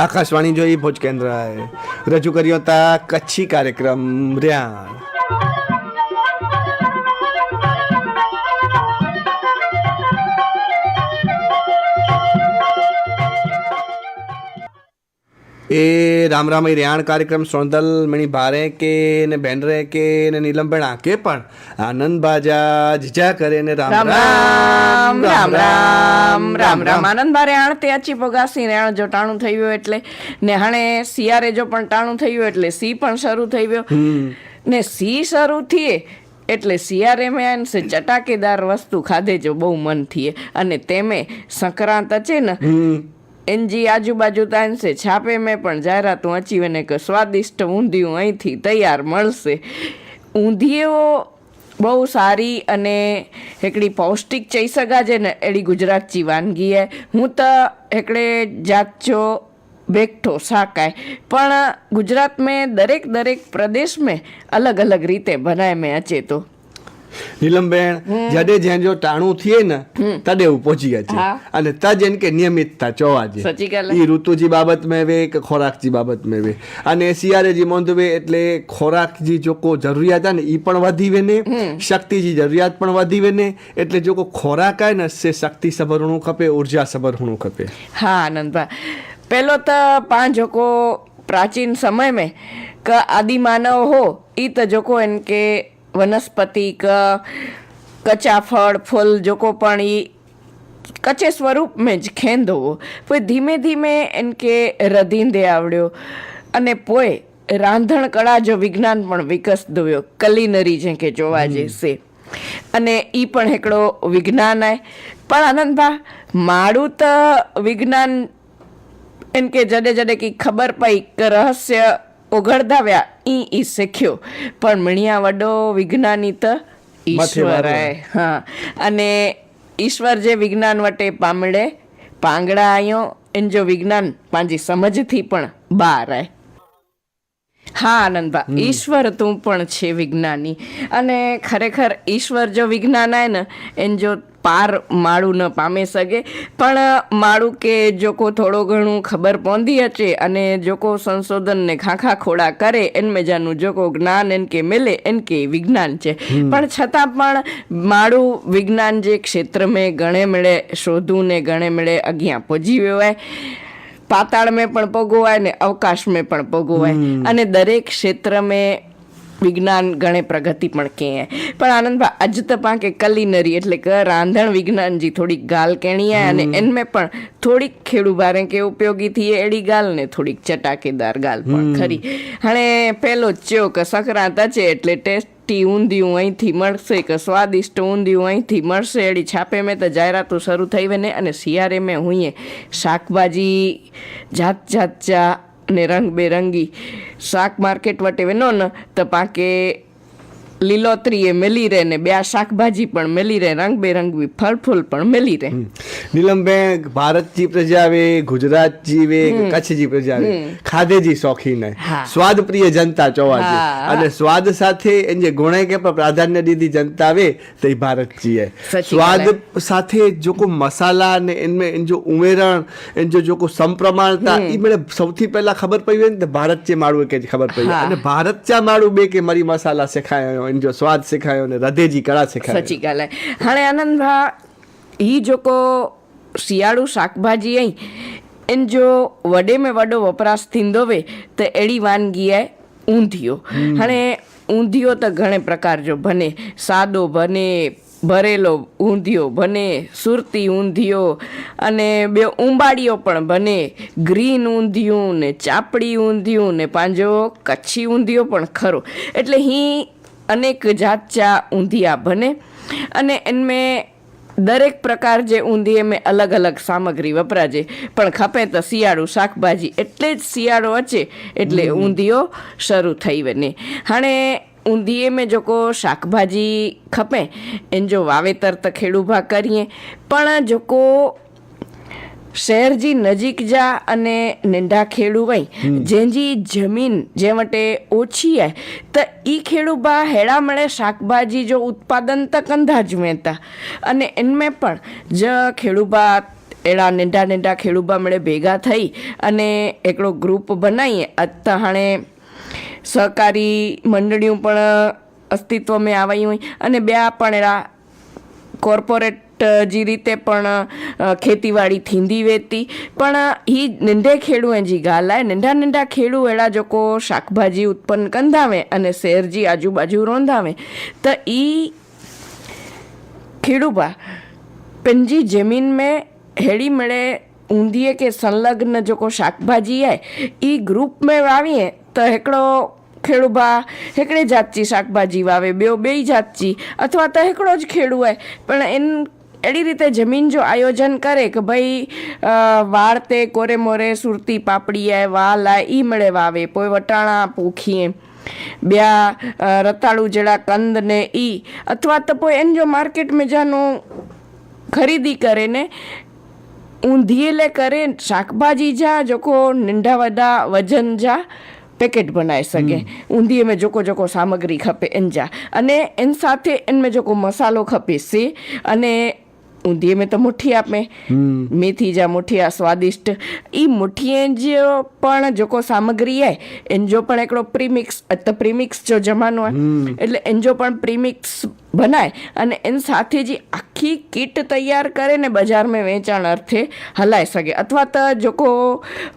આકાશવાણી જોઈ ભોજ કેન્દ્રએ રજૂ કર્યો હતા કચ્છી કાર્યક્રમ ર્યાણ. એ રામ રામ એ રિયાણ કાર્યક્રમ સોંદલ મણી ભારે કે ને બેનરે કે ને નીલમબેન આકે પણ આનંદ બાજા જીજા કરે ને રામ રામ રામ રામ રામ રામ આનંદ ભારે આણ તે અચી પગાસી આણ જો ટાણું થયું એટલે ને હાણે સિયારે જો પણ ટાણું થઈ ગયું એટલે સી પણ શરૂ થઈ ગયો. ને સી શરૂ થઈએ એટલે સિયારે મેં સે ચટાકેદાર વસ્તુ ખાધે જો બહુ મન થીએ. અને તેમે સંક્રાંત છે ને એનજી આજુબાજુ તાનશે છાપે મેં પણ જાહેરાતું વાંચી અને એક સ્વાદિષ્ટ ઊંધિયું અહીંથી તૈયાર મળશે. ઊંધિયો બહુ સારી અને એકડી પૌષ્ટિક ચઈ શકા છે ને એડી ગુજરાતચી વાનગી હે. હું તો એકડે જાચો બેઠો સાકાય પણ ગુજરાત મેં દરેક દરેક પ્રદેશ મેં અલગ અલગ રીતે બનાય મેં અચે તો. નીલમબેન જડે જેન જો ટાણું થયે ને તડે હું પહોંચી ગયા છે. અને તજ એન કે નિયમિતતા ચોવાજે ઈ ઋતુજી બાબત મેં વે કે ખોરાકજી બાબત મેં વે. અને શિયાળેજી મોંધવે એટલે ખોરાકજી જોકો જરૂરિયાત આ ને ઈ પણ વધી વેને શક્તિજી જરૂરિયાત પણ વધી વેને એટલે જોકો ખોરાક આય ને સે શક્તિ સભર હુણું ખપે ઊર્જા સભર હુણું ખપે. હા આનંદભા પહેલો તો પાંચ જોકો પ્રાચીન સમય મેં ક આદિ માનવ હો ઈ તો જોકો એન કે વનસ્પતિક કચા ફળ ફૂલ જોકો પણ એ કચ્ચે સ્વરૂપ મેં જ ખેંદવો પછી ધીમે ધીમે એન કે રધીંદે આવડ્યો. અને પોએ રાંધણ કળા જો વિજ્ઞાન પણ વિકસ દવ્યો કલિનરી જે કે જોવા જશે. અને એ પણ એકડો વિજ્ઞાન આય. પણ આનંદભા મારું તો વિજ્ઞાન એમ કે જડે જડે કંઈક ખબર પડી કે રહસ્ય ઓઘળદાવ્યા ઈ ઈ શીખ્યો. પણ મણિયા વડો વિજ્ઞાનિત ઈશ્વર. હા. અને ઈશ્વર જે વિજ્ઞાન વટે પામડે પાંગડા આયો એન જો વિજ્ઞાન પાંજી સમજથી પણ બહાર આય. હા આનંદભા ઈશ્વર તું પણ છે વિજ્ઞાની. અને ખરેખર ઈશ્વર જો વિજ્ઞાન આય ને એન જો પાર માળું ન પામે શકે પણ માળું કે જોકો થોડો ઘણું ખબર પોંધી અચે અને જોકો સંશોધનને ખાખા ખોડા કરે એન મેજાનું જોકો જ્ઞાન એન કે મેલે એન કે વિજ્ઞાન છે. પણ છતાં પણ માળું વિજ્ઞાન જે ક્ષેત્ર મેં ગણે મેળે શોધું ને ગણે મેળે અગિયાર પહોંચી હોય પાતાળ મેં પણ પગોવાય ને અવકાશ મેં પણ પગોવાય અને દરેક ક્ષેત્ર મેં વિજ્ઞાન ગણે પ્રગતિ પણ કે પણ આનંદભાઈ અજ તો પાંકે કલિનરી એટલે કે રાંધણ વિજ્ઞાનજી થોડીક ગાલ કેણી આય અને એનમે પણ થોડીક ખેડૂ બારે કે ઉપયોગી થઈએ એડી ગાલ ને થોડીક ચટાકેદાર ગાલ પણ ખરી. હણે પહેલો ચ્યો કે સંક્રાંત છે એટલે ટેસ્ટી ઊંધિયું અહીંથી મળશે કે સ્વાદિષ્ટ ઊંધિયું અહીંથી મળશે. એડી છાપે મેં તો જાહેરાતો શરૂ થઈ વેને અને શિયાળે મેં હુંએ શાકભાજી જાત જાત ચા ને રંગબેરંગી શાક માર્કેટ વટે વેનો ન, તો પાકે લીલોતરી એ મેલી રહે ને બે શાકભાજી પણ મેલી રહે રંગબેરંગી ફળફૂલ પણ મેલી રહે. નીલમબેન ભારતજી પ્રજા વે જીવે કચ્છજી પ્રજા વે. ખાધેજી શોખીન સ્વાદ પ્રિય જનતા ચોવાજી. અને સ્વાદ સાથે જે ગુણે કે પ્રાધાન્ય દીધી જનતા વે તે ભારતજી હે સ્વાદ સાથે જો કો મસાલા ને એનમે એન જો ઉમેરણ એન જો જો કો સમપ્રમાણતા ઈ મને સૌથી પહેલા ખબર પડી હોય ને ભારત ચે માળું કે ખબર પડી. અને ભારત ચા માળું બે કે મરી મસાલા શીખાયો એને જો સ્વાદ શીખાયો ને હૃદયજી કળા શીખાય. સાચી ગાલે. હાણે આનંદભા ઈ જોકો શિયાળુ શાકભાજી અહીં એન જો વડે મેં વડો વપરાશ થીંદો વે તો એડી વાનગી એ ઊંધિયો હાણે ઊંધિયો તો ઘણે પ્રકાર જો બને. સાદો બને ભરેલો ઊંધિયો બને સુરતી ઊંધિયો અને બે ઉંબાડીઓ પણ બને. ગ્રીન ઊંધિયું ને ચાપડી ઊંધિયું ને પાંજો કચ્છી ઊંધિયો પણ ખરો. એટલે હી અનેક જાત ચા ઊંધિયા બને અને એનમેં દરેક પ્રકાર જે ઊંધિયે મેં અલગ અલગ સામગ્રી વપરાજે. પણ ખપે તો શિયાળું શાકભાજી એટલે જ શિયાળો અચે એટલે ઊંધિયો શરૂ થઈ વને હાણે ઊંધિયે મેં જોકો શાકભાજી ખપે એન જો વાવેતર તો ખેડૂભા કરીએ પણ જોકો શહેરજી નજીક જા અને નેંડા ખેડુ વઈ. જેજી જમીન જે મટે ઓછી હે તો ઈ ખેડુ બા હેડા મળે શાકભાજી જો ઉત્પાદન તો કંધા જ મેતા. અને એનમે પણ જ ખેડુ બા એડા નેંડા નેંડા ખેડુબા મળે ભેગા થઈ અને એકડો ગ્રુપ બનાવીએ અત્યારે હાણે સહકારી મંડળીઓ પણ અસ્તિત્વમાં આવી હોય. અને બે પણ એડા કોર્પોરેટ जी રીતે પણ અ, ખેતીવાડી थींदी वेती पण ही नंढे खेड़ूअ जी ॻाल्हि आहे नंढा नंढा खेड़ू अहिड़ा जेको शाकभाजी उत्पन्न कंदा हुए અને શહેર जी आजू बाजू रहंदा हुए त ई खेड़ूबा पंहिंजी ज़मीन में हेड़ी मिड़े ऊंधीअ खे संलग्न जेको शाकभाजी आहे ई ग्रुप में वावीए त हिकिड़ो ખેડૂબા हिकिड़े जात जी શાકભાજી વાવે ॿियो ॿिई जात जी અથવા त हिकिड़ो જ ખેડૂ आहे પણ એન એડી રીતે જમીન જો આયોજન કરે કે ભાઈ વાળતે કોરે મોરે સુરતી પાપડીએ વાલા ઈ મળે વાવે પોઈ વટાણા પોખીએ. બ્યા રતાળુ જડા કંદ ને ઈ. અથવા તો પોઈ એને જો માર્કેટ મેજાનું ખરીદી કરે ને ઊંધિયેલે કરે શાકભાજી જા જોકો નંઢા વડા વજન જા પેકેટ બનાવી શકે. ઊંધીએ મેં જોકો જોકો સામગ્રી ખપે એનજા અને એન સાથે એનમે જોકો મસાલો ખપે છે અને ઊંધિયે મેં તો મુઠ્ઠી આપે. મેથી જા મુઠિયા સ્વાદિષ્ટ. એ મુઠીએ જ પણ જોકો સામગ્રી હે એન જો પણ એકડો પ્રીમિક્સ તો પ્રીમિક્સ જો જમાનો હોય એટલે એન જો પણ પ્રીમિક્સ બનાય અને એન સાથે જે આખી કીટ તૈયાર કરે ને બજારમાં વેચાણ અર્થે હલાઈ શકે. અથવા તો જોકો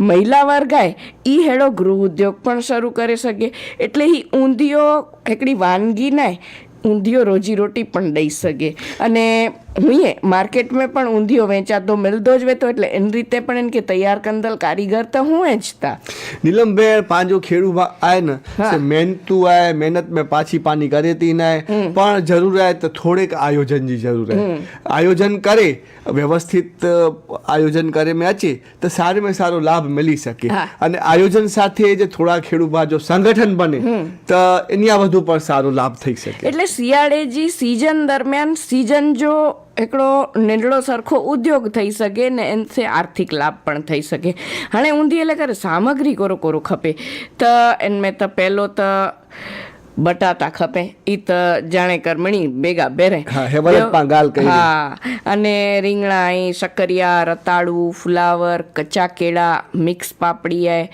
મહિલા વર્ગ આય એ હેડો ગૃહ ઉદ્યોગ પણ શરૂ કરી શકે. એટલે એ ઊંધિયો એકડી વાનગી નાય રોજી રોટી પણ દઈ શકે. અને मींहुं मार्केट में पण ऊंधियो वेचातो मिलंदो ज वेठो એટલે એની રીતે પણ એન કે તૈયાર કંદલ કારીગર તો હું વેચતા. નીલમબેન પાંજો ખેડુ આય ને મહેનતુ આય મહેનત મેં પાછી પાની કરેતી નાય પણ જરૂર આય તો થોડેક આયોજન જી જરૂર હે આયોજન કરે વ્યવસ્થિત આયોજન કરે મેં અચે તો સારે સારો લાભ મળી શકે. અને આયોજન સાથે જે થોડા ખેડુબા જો સંગઠન બને તો એની આ વધુ પણ સારો લાભ થઈ શકે. એટલે શિયાળે જી સીઝન દરમિયાન સીઝન જો એકડો નેંડળો સરખો ઉદ્યોગ થઈ શકે ને એનાથી આર્થિક લાભ પણ થઈ શકે. હાણે ઊંધી એટલે કરે સામગ્રી કોરો કોરો ખપે. તો એને તો પહેલો તો બટાટા ખપે. એ તો જાણે કરમણી ભેગા બેરે હા અને રીંગણા અહીં શક્કરિયા રતાળું ફુલાવર કચ્ચા કેળા મિક્સ પાપડી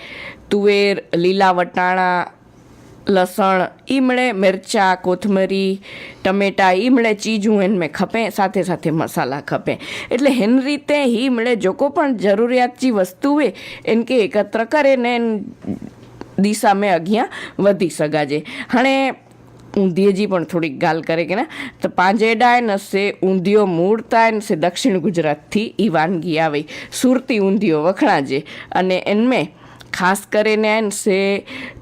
તુવેર લીલા વટાણા લસણ, ઈમળે મિરચાં, કોથમરી, ટમેટાં, ઈમળે ચીજું એને ખપે, સાથે સાથે મસાલા ખપે. એટલે હેન રીતે હિમળે જોકો પણ જરૂરિયાતની વસ્તુએ એને કે એકત્ર કરે ને દિશા મેં અગિયા વધી સગાજે. હણે ઊંધિયેજી પણ થોડીક ગાલ કરે કે ના, તો પાંજેડાય ને સે ઊંધિયો મૂળતાય ને સે દક્ષિણ ગુજરાતથી એ વાનગી આવી. સુરતી ઊંધિયો વખણાજે. અને એનમે ખાસ કરીને છે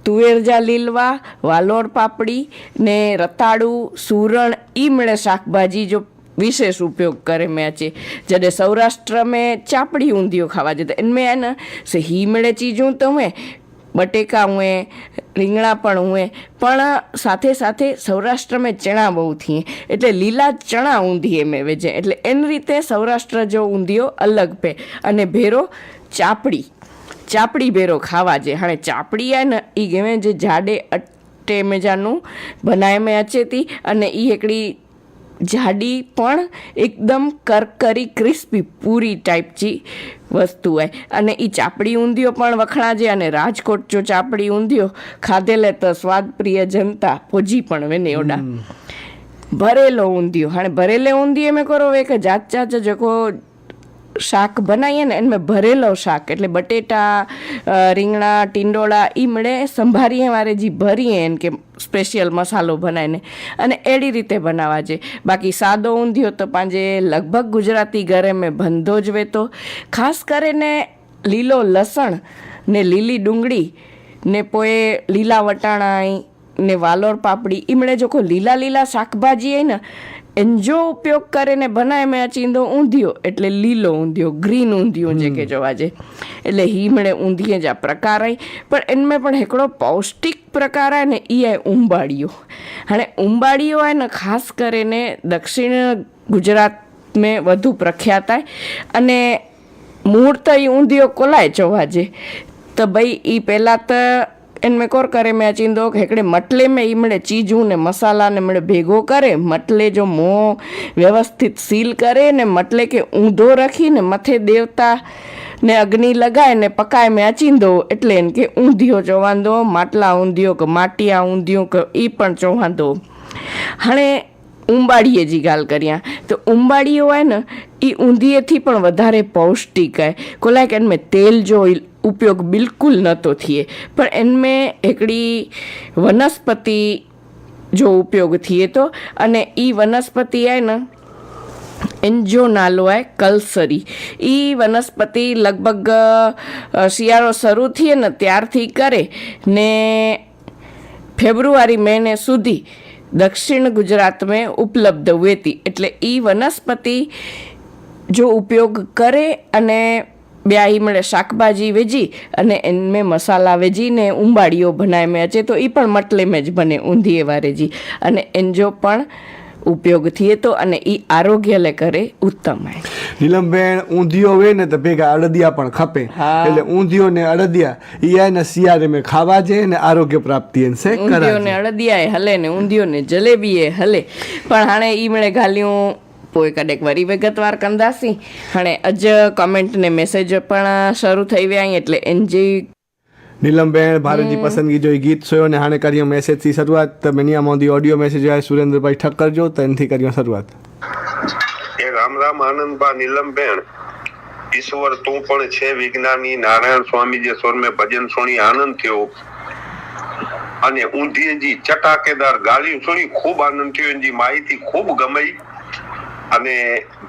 તુવેરજા લીલવા, વાલોર પાપડી ને રતાળું, સુરણ એ મળે શાકભાજી જો વિશેષ ઉપયોग करे मैं अचे जॾहिं सौराष्ट्र में चापड़ी ऊंधियूं खावा जे त इनमें आहे न से हीमड़े चीजूं त हुए બટેકા હુંએ, રીંગણા પણ હુંએ, પણ સાથે સાથે સૌરાષ્ટ્રમાં ચણા બહુ થઈએ એટલે લીલા ચણા ઊંધીએ મેં વેચે એટલે એની રીતે સૌરાષ્ટ્ર જો ઊંધિયો અલગ પે અને ભેરો ચાપડી. ચાપડી ભેરો ખાવા જે. હાણે ચાપડીયા ને એ ગમે જે જાડે અટે મેજાનું બનાવે મેં અચેતી અને એ એકડી જાડી પણ એકદમ કરકરી ક્રિસ્પી પૂરી ટાઈપની વસ્તુ હોય. અને એ ચાપડી ઊંધિયો પણ વખણાજે અને રાજકોટ જો ચાપડી ઊંધિયો ખાધેલે તો સ્વાદપ્રિય જનતા પોજી પણ વેને ઓડા. ભરેલો ઊંધિયો. હાણે ભરેલે ઊંધિયે મેં કરો કે જાત જાત જકો શાક બનાવીએ ને એમાં ભરેલો શાક, એટલે બટેટા રીંગણા, ટીંડોળા એ મળે સંભારીએ મારે જે ભરીએ એને કે સ્પેશિયલ મસાલો બનાવીને અને એડી રીતે બનાવવા છે બાકી સાદો ઊંધિયો તો પાંજે લગભગ ગુજરાતી ઘરે મેં બંધો જ વેતો. ખાસ કરીને લીલો લસણ ને લીલી ડુંગળી ને પોએ લીલા વટાણા ને વાલોર પાપડી એમણે જો કોઈ લીલા લીલા શાકભાજી હોય ને એન્જો ઉપયોગ કરીને બનાવ્યા ચીંદો ઊંધિયો એટલે લીલો ઊંધિયો ગ્રીન ઊંધિયો જે કે જોવા જે એટલે હીમણે ઊંધિયે જ આ પ્રકાર આવી પણ એમાં પણ હિકડો પૌષ્ટિક પ્રકાર આવે ને એ આ ઉંબાડીઓ હાણે ઉંબાડીઓ આવે ને ખાસ કરીને દક્ષિણ ગુજરાત મેં વધુ પ્રખ્યાત આય. અને મૂળ તો એ ઊંધિયો કોલાય જોવા જે તો ભાઈ એ પહેલાં તો इनमें करे मैं अचींदो हिकिड़े मटले में ई मिड़े चीजूं ने मसाला ने मिड़े भेगो करे मटले जो मुंहुं व्यवस्थित सील करे ने मटले खे ऊंधो रखी ने मथे देवता ને અગ્નિ લગાય ને પકાય મેં અચીંદો એટલે એને કે ઊંધિયો ચવાંદો માટલા ઊંધિયો કે માટિયા ઊંધિયું કે એ પણ ચવાંદો હાણે ઉંબાડીએ જી ગાલ કર્યા. તો ઉંબાડીઓ હોય ને એ ઊંધિયેથી પણ વધારે પૌષ્ટિક હે કોલાક એનમે તેલ જો ઉપયોગ બિલકુલ નહોતો થઈએ પણ એનમે એકડી વનસ્પતિ જો ઉપયોગ થઈએ તો, અને એ વનસ્પતિ હે ને એન્જો નાલો હે કલસરી. એ વનસ્પતિ લગભગ શિયાળો શરૂ થઈએ ને ત્યારથી કરે ને ફેબ્રુઆરી મહિને સુધી दक्षिण गुजरात में ઉપલબ્ધ हुई હતી એટલે એ વનસ્પતિ જો ઉપયોગ કરે અને બ્યાહી મળે શાકભાજી વેજી અને એમને મસાલા વેજીને ઉંબાડીઓ બનાવી મેં છે, તો એ પણ મટલે મેં જ બને ઊંધીએ વારેજી અને એન જો પણ ઉપયોગ થઈએ તો અને એ આરોગ્યલે કરે ઉત્તમ હે નીલમબેન ઊંધિયો હોય ને તો ભેગા અડદિયા પણ ખપે. એટલે ઊંધિયો ને અડદિયા એ એને શિયાળે મેં ખાવા જઈએ ને આરોગ્ય પ્રાપ્તિ છે ઊંધિયો ને અડદિયા એ હલે ને ઊંધિયો ને જલેબી એ હલે. પણ હાણે ઈ મળે ઘાલ્યું પોઈ કડેક વરી વિગતવાર કંદાસી. હાણે અજ કોમેન્ટ ને મેસેજ પણ શરૂ થઈ વ્યા એટલે એનજી નીલમબેન ભારતજી પસંદગી જોઈ ગીત સોયો ને હાણે કર્યો મેસેજથી શરૂઆત. તમે નિયા મોદી ઓડિયો મેસેજ આવ્યા સુરેન્દ્રભાઈ ઠક્કર જો તેનથી કર્યો શરૂઆત. એ રામ રામ આનંદબા નીલમબેન ઈશ્વર તું પણ છે વિજ્ઞાની નારાયણ સ્વામી જે સ્વર મેં ભજન સુણી આનંદ થયો. અને ઊંધીજી ચટાકેદાર ગાલી સુણી ખૂબ આનંદ થયો. એની માહિતી ખૂબ ગમી અને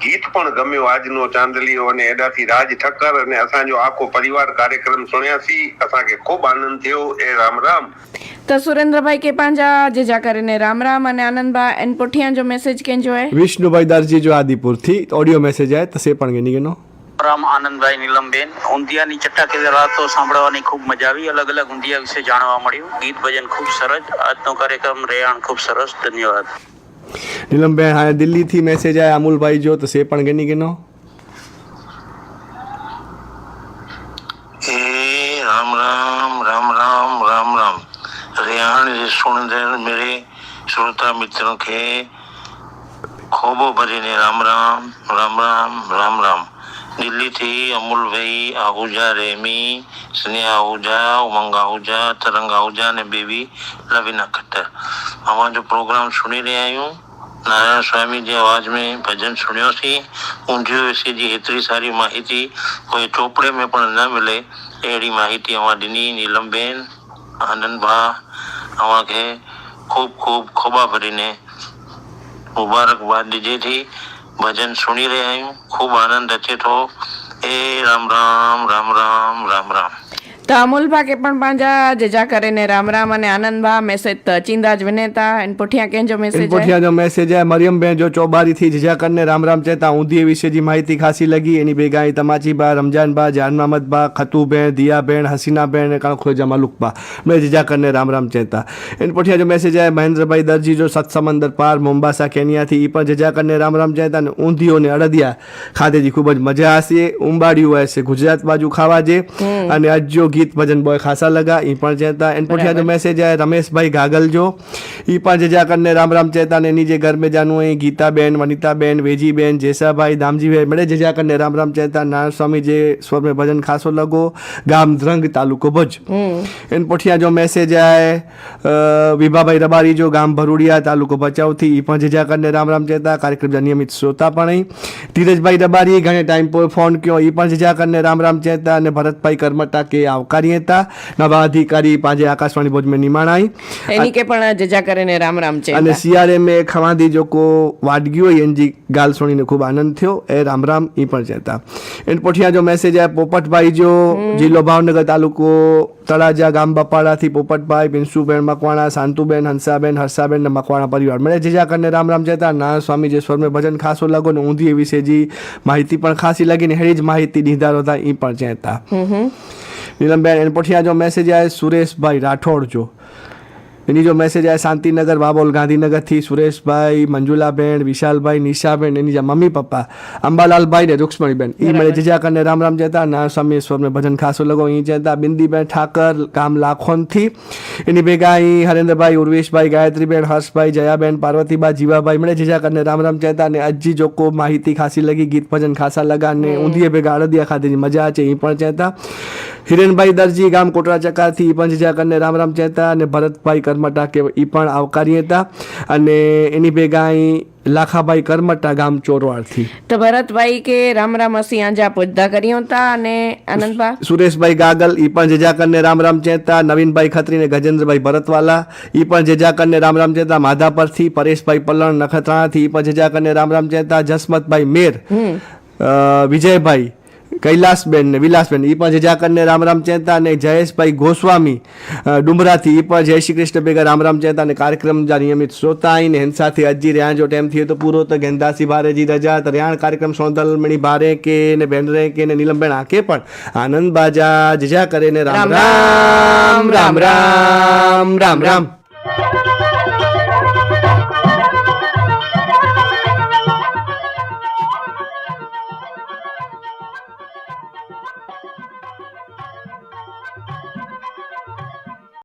ગીત પણ ગમ્યો આજનો ચાંદલીઓ અને એડાથી રાજ ઠક્કર અને અસાંજો આખો પરિવાર કાર્યક્રમ સુણ્યાસી અસાંखे ખૂબ આનંદ થયો. એ રામ રામ. તો સુરેન્દ્રભાઈ કે પાંજા જે જા કરીને રામ રામ અને આનંદબા એન પુઠિયા જો મેસેજ કેંજો હે વિષ્ણુભાઈ દરજી જો આદિપુરથી ઓડિયો મેસેજ આવે તો સે પણ ગેની ગેનો. રામ આનંદભાઈ નીલમબેન. ઊંધિયાની ચટાકેદાર વાતો સાંભળવાની ખૂબ મજા આવી. અલગ અલગ ઊંધિયા વિશે જાણવા મળ્યું. ગીત ભજન ખૂબ સરસ. આજનો કાર્યક્રમ રેયાણ ખૂબ સરસ. ધન્યવાદ. નીલમબેન હા, દિલ્હીથી મેસેજ આવ્યા અમૂલભાઈ જો તો સે પણ ગેની. ગેનો રામ રામ રામ રામ રામ રામ. રેહાણ જે સુન દેન મેરે શ્રોતા મિત્રો કે ખોબો ભરીને રામ રામ રામ રામ રામ રામ. દિલ્હીથી અમૂલભાઈ આહુજા, રેમી સ્નેહ આહુજા, ઉમંગ આહુજા, તરંગ આહુજા અને બેબી લવિના ખટ્ટર. અમારો પ્રોગ્રામ સુની રહ્યા હું નારાયણ સ્વામી જે અવાજ મેં ભજન સુન્યો સી ઊંધિયો सी जी एतिरी सारी माहिती कोई चोपड़े में पण न मिले अहिड़ी माहिती अवां ॾिनी नीलमबेन आनंद भाउ अव्हांखे खूब खूब खोबा भरीने मुबारकबाद ॾिजे थी भजन सुणी रहिया आहियूं खूब आनंद अचे थो ए राम राम राम राम राम राम તામુલભા કે પણ પાંજા જજા કરે ને રામ રામ અને આનંદભા મેસેજ તચિંદાજ વિનેતા એન પોઠિયા કેન મેસેજ પોઠિયા જો મેસેજ આ મરિયમ બેન જો ચોબારી થી જજા કરને રામ રામ ચેતા ઊંધી વિશે જી માહિતી ખાસી લગી એની ભેગા એ તમાચીબા રમજાનબા જાનમામદબા ખતુબેન દિયાબેન હસીનાબેન કાણખો જમાલુકબા મેં જજા કરને રામ રામ ચેતા એન પોઠિયા જો મેસેજ આ મહેન્દ્રભાઈ દરજી જો સત સમંદર પાર મોમ્બાસા કેન્યાથી એ પણ જજા કરને રામ રામ ચેતા અને ઊંધીઓ ને અડદિયા ખાતેજી ખૂબ જ મજા આવશે ઉંબાડિયું હશે ગુજરાત બાજુ ખાવા જે અને અજ્યો ગીત ભજન બોય ખાસા લગા એ પણ ચેતા. એન પૂછ્યા મેસેજ આયા રમેશભાઈ ગાગલ જો એ પણ જજા કરને રામ રામ ચેતા ને એની જે ઘર મેં જાનું અહીં ગીતાબેન વનિતાબેન વેજીબેન જેસાભાઈ દામજીભાઈ મળે જજા કરને રામ રામ ચેતા નારાયણ સ્વામી જે સ્વર મેં ભજન ખાસો લગો ગામ ધ્રંગ તાલુકો ભજ. એન પૂછ્યા જો મેસેજ આય વિભાભાઈ રબારી જો ગામ ભરૂડિયા તાલુકો ભચાઉથી એ પણ જજા કરને રામ રામ ચેતા કાર્યક્રમના નિયમિત શ્રોતા પણ અહીં. ધીરજભાઈ રબારીએ ઘણે ટાઈમ પર ફોન કર્યો એ પણ જજા કરને રામ રામ ચેતા અને ભરતભાઈ કરમટા કે આવ આવકારી હતા નવા અધિકારી પાંજે આકાશવાણી ભોજમે નિમાણાઈ. એની કે પણ જજા કરીને રામ રામ છે અને સિયારે મેં ખવાદી જોકો વાડગી હોય એનજી ગાલ સુણીને ખૂબ આનંદ થયો. એ રામ રામ એ પણ જતા. એન પોઠિયા જો મેસેજ આવ્યા પોપટભાઈ જો જિલ્લો ભાવનગર તાલુકો તળાજા ગામ બપાડાથી પોપટભાઈ પિન્સુબેન મકવાણા શાંતુબેન હંસાબેન હર્ષાબેન ને મકવાણા પરિવાર મળે. જેજા કરીને રામ રામ જતા નારાયણ સ્વામી જે સ્વરમે ભજન ખાસો લાગો ને ઊંધી વિશે જે માહિતી પણ ખાસી લાગીને હેરી જ માહિતી નિર્ધાર હતા એ પણ જતા. નીલમબેન એને આ જો મેસેજ આવે સુરેશભાઈ રાઠોડ જો. એની જો મેસેજ આવે શાંતિનગર બાબોલ ગાંધીનગરથી સુરેશભાઈ મંજુલાબેન વિશાલભાઈ નિશાબેન એની જે મમ્મી પપ્પા અંબાલાલભાઈ ને રૂક્ષ્મણીબેન. એ મને જીજા કરીને રામ રામ જતા ના સ્વામી સ્વરને ભજન ખાસો લગો એ જતા. બિંદીબેન ઠાકર ગામ લાખોનથી. એની ભેગા અહીં હરેન્દ્રભાઈ ઉર્વેશભાઈ ગાયત્રીબેન હર્ષભાઈ જયાબેન પાર્વતીબા જીવાભાઈ મને જીજા કરીને રામ રામ જતા અને અજી જોકો માહિતી ખાસી લગી ગીત ભજન ખાસા લગા ને ઊંધીએ ભેગા અડદિયા ખાધીની મજા છે એ પણ ચેતા હિરેનભાઈ દરજી ગામ કોટરા ચકાથી ઈ પણ જીજા કરીને રામ રામ ચેતા અને ભરતભાઈ કરમટા કે એ પણ આવકારી હતા. અને એની ભેગા અહીં લાખાભાઈ કરમટા ગામ ચોરવાડથી. તો ભરતભાઈ કે રામ રામ અસી આંજા પૂજતા કરી હતા અને આનંદભા સુરેશભાઈ ગાગલ ઈ પણ જેજાકરને રામ રામ ચેતા નવીનભાઈ ખત્રી ને ગજેન્દ્રભાઈ ભરતવાલા ઈ પણ જેજાકરને રામ રામ ચેતા માધાપરથી પરેશભાઈ પલણ નખત્રાણાથી ઈ પણ જેજાકરને રામ રામ ચેતા જસમતભાઈ મેર વિજયભાઈ કૈલાસબેન ને વિલાસબેન. એ પણ જેજાકરને રામ રામ ચેતા અને જયેશભાઈ ગોસ્વામી. ડુમરાથી એ પણ જય શ્રી કૃષ્ણ ભેગા રામ રામ ચેતા અને કાર્યક્રમ જા નિયમિત શ્રોતા આઈને હેન સાથે અજી રહ્યા જો ટાઈમ થયો તો પૂરો તો ગેંદાસી ભારેજી રજા તો રહ્યા કાર્યક્રમ સોંદલમણી ભારે કે ને બેન રે કે ને નીલમબેન આકે પણ આનંદ બાજા જજા કરે ને રામ રામ રામ રામ. રામ રામ.